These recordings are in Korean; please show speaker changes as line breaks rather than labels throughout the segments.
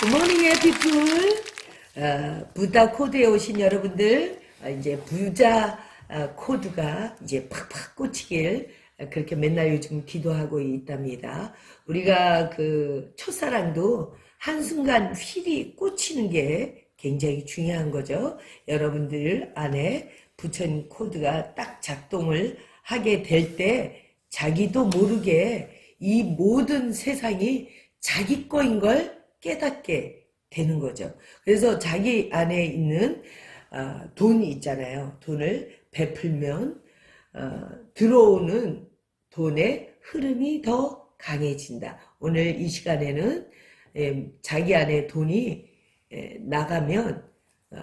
굿모닝 해피풀 어, 부다 코드에 오신 여러분들 어, 이제 부자 어, 코드가 이제 팍팍 꽂히길 어, 그렇게 맨날 요즘 기도하고 있답니다. 우리가 그 첫사랑도 한순간 휠이 꽂히는 게 굉장히 중요한 거죠. 여러분들 안에 부처님 코드가 딱 작동을 하게 될 때 자기도 모르게 이 모든 세상이 자기 거인 걸 깨닫게 되는 거죠. 그래서 자기 안에 있는 어, 돈이 있잖아요. 돈을 베풀면 어, 들어오는 돈의 흐름이 더 강해진다. 오늘 이 시간에는 예, 자기 안에 돈이 예, 나가면 어,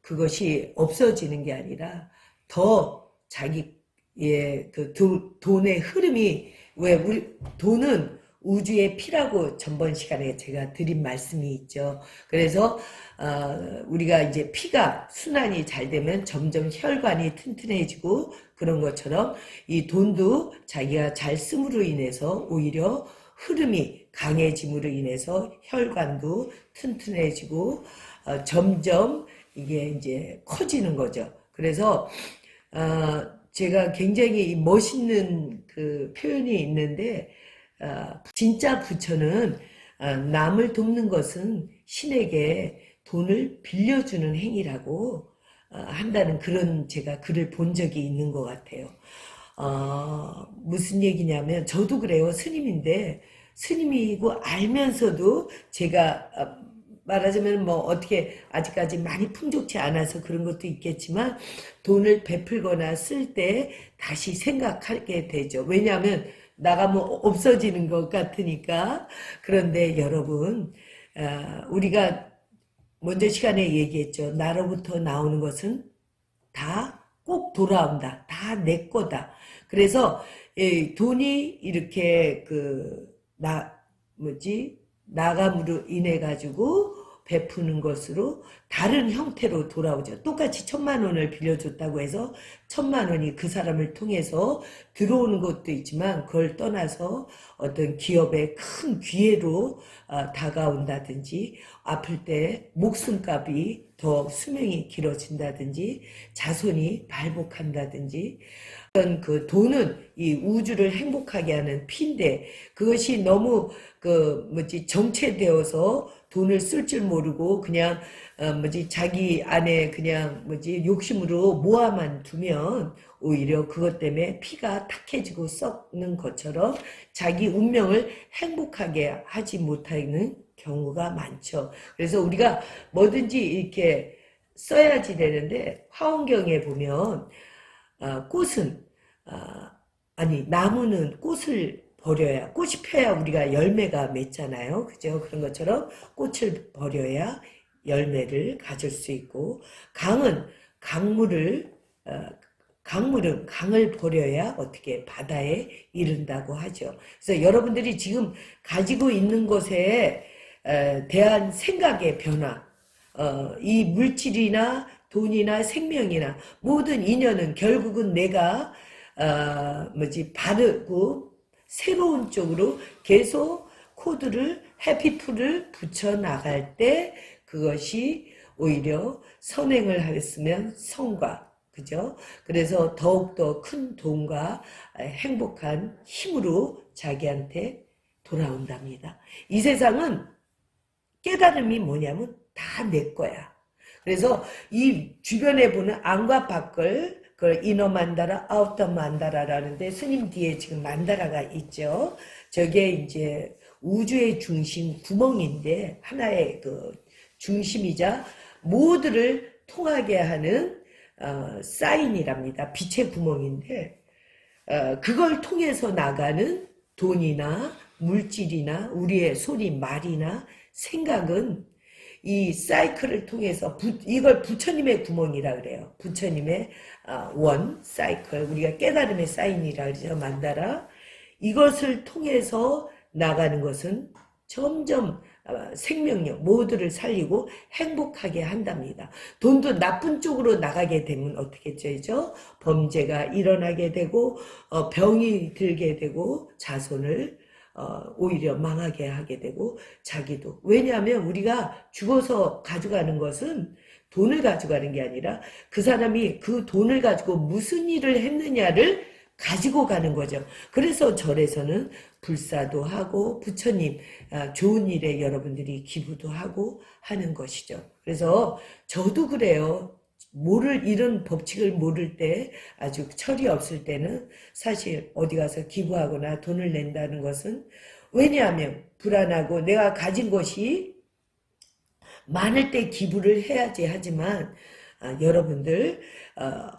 그것이 없어지는 게 아니라 더 자기의 그 도- 돈의 흐름이 왜 우리 돈은 우주의 피라고 전번 시간에 제가 드린 말씀이 있죠. 그래서 어, 우리가 이제 피가 순환이 잘 되면 점점 혈관이 튼튼해지고 그런 것처럼 이 돈도 자기가 잘 쓰므로 인해서 오히려 흐름이 강해짐으로 인해서 혈관도 튼튼해지고 어, 점점 이게 이제 커지는 거죠. 그래서 어, 제가 굉장히 멋있는 그 표현이 있는데 어, 진짜 부처는 어, 남을 돕는 것은 신에게 돈을 빌려주는 행위라고 어, 한다는 그런 제가 글을 본 적이 있는 것 같아요. 어, 무슨 얘기냐면 저도 그래요. 스님인데 스님이고 알면서도 제가 어, 말하자면 뭐 어떻게 아직까지 많이 풍족치 않아서 그런 것도 있겠지만 돈을 베풀거나 쓸 때 다시 생각하게 되죠. 왜냐하면 나가면 없어지는 것 같으니까. 그런데 여러분, 아, 우리가 먼저 시간에 얘기했죠. 나로부터 나오는 것은 다 꼭 돌아온다. 다 내 거다. 그래서 이 돈이 이렇게 그 나 뭐지 나감으로 인해 가지고 베푸는 것으로 다른 형태로 돌아오죠. 똑같이 천만 원을 빌려줬다고 해서 천만 원이 그 사람을 통해서 들어오는 것도 있지만 그걸 떠나서 어떤 기업의 큰 기회로 어, 다가온다든지 아플 때 목숨값이 더 수명이 길어진다든지 자손이 발복한다든지 어떤 그 돈은 이 우주를 행복하게 하는 피인데 그것이 너무 그 뭐지 정체되어서 돈을 쓸 줄 모르고 그냥 어 뭐지 자기 안에 그냥 뭐지 욕심으로 모아만 두면 오히려 그것 때문에 피가 탁해지고 썩는 것처럼 자기 운명을 행복하게 하지 못하는 경우가 많죠. 그래서 우리가 뭐든지 이렇게 써야지 되는데 화원경에 보면 아, 꽃은 아, 아니 나무는 꽃을 버려야 꽃이 펴야 우리가 열매가 맺잖아요. 그죠? 그런 것처럼 꽃을 버려야 열매를 가질 수 있고 강은 강물을 어, 강물은 강을 버려야 어떻게 바다에 이른다고 하죠. 그래서 여러분들이 지금 가지고 있는 것에 에, 대한 생각의 변화, 어, 이 물질이나 돈이나 생명이나 모든 인연은 결국은 내가 어, 뭐지 바르고 새로운 쪽으로 계속 코드를 해피풀을 붙여 나갈 때 그것이 오히려 선행을 하였으면 성과 그죠? 그래서 더욱더 큰 돈과 행복한 힘으로 자기한테 돌아온답니다. 이 세상은 깨달음이 뭐냐면 다 내 거야. 그래서 이 주변에 보는 안과 밖을 그걸 이너 만다라, 아우터 만다라라는데 스님 뒤에 지금 만다라가 있죠. 저게 이제 우주의 중심 구멍인데 하나의 그 중심이자 모두를 통하게 하는 어, 사인이랍니다. 빛의 구멍인데 어, 그걸 통해서 나가는 돈이나 물질이나 우리의 소리, 말이나 생각은 이 사이클을 통해서 부, 이걸 부처님의 구멍이라 그래요. 부처님의 아, 원 사이클 우리가 깨달음의 사인이라 그러죠. 만다라 이것을 통해서 나가는 것은 점점 아, 생명력 모두를 살리고 행복하게 한답니다. 돈도 나쁜 쪽으로 나가게 되면 어떻게 되죠? 범죄가 일어나게 되고 어, 병이 들게 되고 자손을 어, 오히려 망하게 하게 되고 자기도 왜냐하면 우리가 죽어서 가져가는 것은 돈을 가져가는 게 아니라 그 사람이 그 돈을 가지고 무슨 일을 했느냐를 가지고 가는 거죠. 그래서 절에서는 불사도 하고 부처님 아, 좋은 일에 여러분들이 기부도 하고 하는 것이죠. 그래서 저도 그래요. 모를 이런 법칙을 모를 때 아주 철이 없을 때는 사실 어디 가서 기부하거나 돈을 낸다는 것은 왜냐하면 불안하고 내가 가진 것이 많을 때 기부를 해야지 하지만 아, 여러분들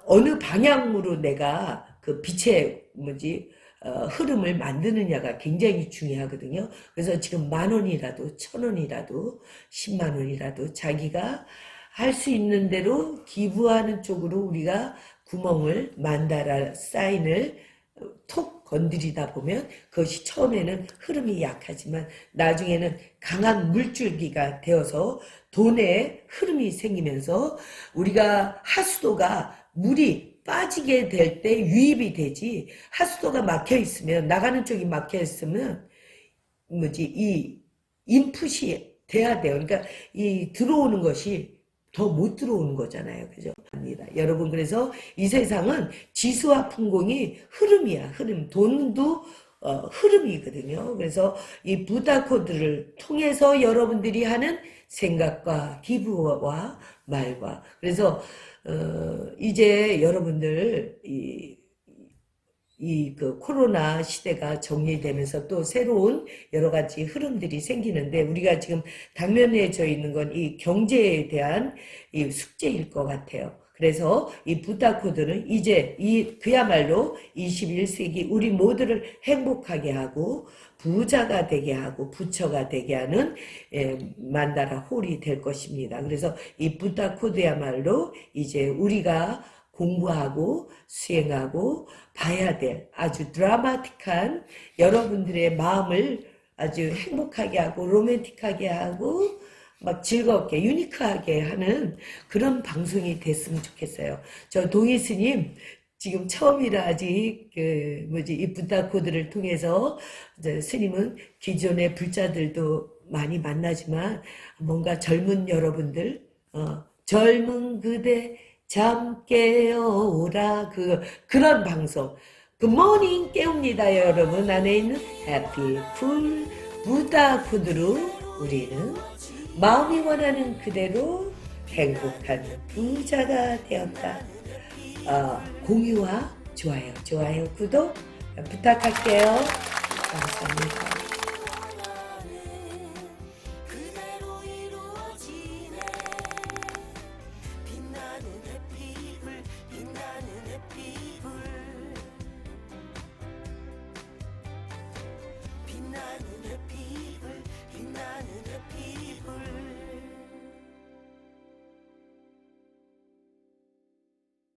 어, 느 방향으로 내가 그 빛의 뭐지 어, 흐름을 만드느냐가 굉장히 중요하거든요. 그래서 지금 만 원이라도 천 원이라도 십만 원이라도 자기가 할 수 있는 대로 기부하는 쪽으로 우리가 구멍을 만다라 사인을 톡 건드리다 보면 그것이 처음에는 흐름이 약하지만 나중에는 강한 물줄기가 되어서 돈의 흐름이 생기면서 우리가 하수도가 물이 빠지게 될 때 유입이 되지 하수도가 막혀 있으면 나가는 쪽이 막혀 있으면 뭐지 이 인풋이 돼야 돼요. 그러니까 이 들어오는 것이 더 못 들어오는 거잖아요. 그죠? 합니다. 여러분, 그래서 이 세상은 지수와 풍공이 흐름이야, 흐름. 돈도 어, 흐름이거든요. 그래서 이 부다 코드를 통해서 여러분들이 하는 생각과 기부와 말과 그래서 어, 이제 여러분들 이 이 그 코로나 시대가 정리되면서 또 새로운 여러 가지 흐름들이 생기는데 우리가 지금 당면해져 있는 건 이 경제에 대한 이 숙제일 것 같아요. 그래서 이 부다 코드는 이제 이 그야말로 21세기 우리 모두를 행복하게 하고 부자가 되게 하고 부처가 되게 하는 예, 만다라 홀이 될 것입니다. 그래서 이 부다 코드야말로 이제 우리가 공부하고 수행하고 봐야 될 아주 드라마틱한 여러분들의 마음을 아주 행복하게 하고 로맨틱하게 하고 막 즐겁게 유니크하게 하는 그런 방송이 됐으면 좋겠어요. 저 동희 스님 지금 처음이라 아직 그 뭐지 이 부다 코드를 통해서 스님은 기존의 불자들도 많이 만나지만 뭔가 젊은 여러분들 어, 젊은 그대 잠 깨어오라 그 그런 방송 굿모닝 깨웁니다 여러분 안에 있는 해피풀 부다 코드로 우리는 마음이 원하는 그대로 행복한 부자가 되었다. 어, 공유와 좋아요, 좋아요, 구독 부탁할게요. 감사합니다.